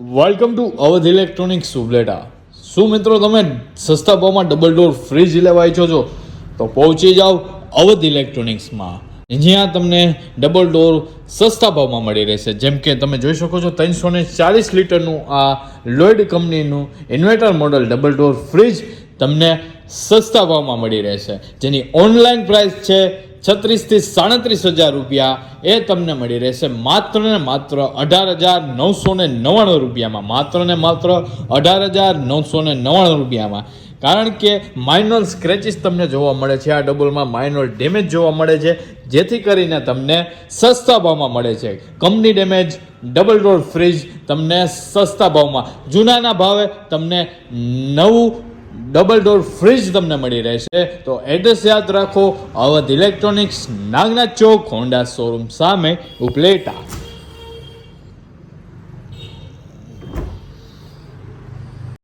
Welcome to Awadh electronics સુબલેટા શું મિત્રો તમે સસ્તા ભાવમાં ડબલ ડોર ફ્રીજ લેવા ઈચ્છો છો? તો પહોંચી જાઓ અવધ ઇલેક્ટ્રોનિક્સમાં જ્યાં તમને ડબલ ડોર સસ્તા ભાવમાં મળી રહેશે. જેમ કે તમે જોઈ શકો છો, ત્રણસો ને ચાલીસ લીટરનું આ લોઇડ કંપનીનું inverter model double door fridge તમને સસ્તા ભાવમાં મળી રહેશે. જેની ઓનલાઈન પ્રાઇસ છે છત્રીસથી સાડત્રીસ હજાર રૂપિયા એ તમને મળી રહેશે. માત્ર ને માત્ર અઢાર હજાર નવસો ને નવ્વાણું રૂપિયામાં. માત્ર ને માત્ર અઢાર હજાર નવસો ને નવ્વાણું રૂપિયામાં. કારણ કે માઇનોર સ્ક્રેચિસ તમને જોવા મળે છે. આ ડબલમાં માઇનોર ડેમેજ જોવા મળે છે. જેથી કરીને તમને સસ્તા ભાવમાં મળે છે. Company damage double door fridge તમને સસ્તા ભાવમાં. જૂનાના ભાવે તમને નવું ડબલ ડોર ફ્રીજ તમને મળી રહેશે. તો એડ્રેસ યાદ રાખો, Awadh electronics Nagnath Chowk, Honda showroom સામે ઉપલેટા.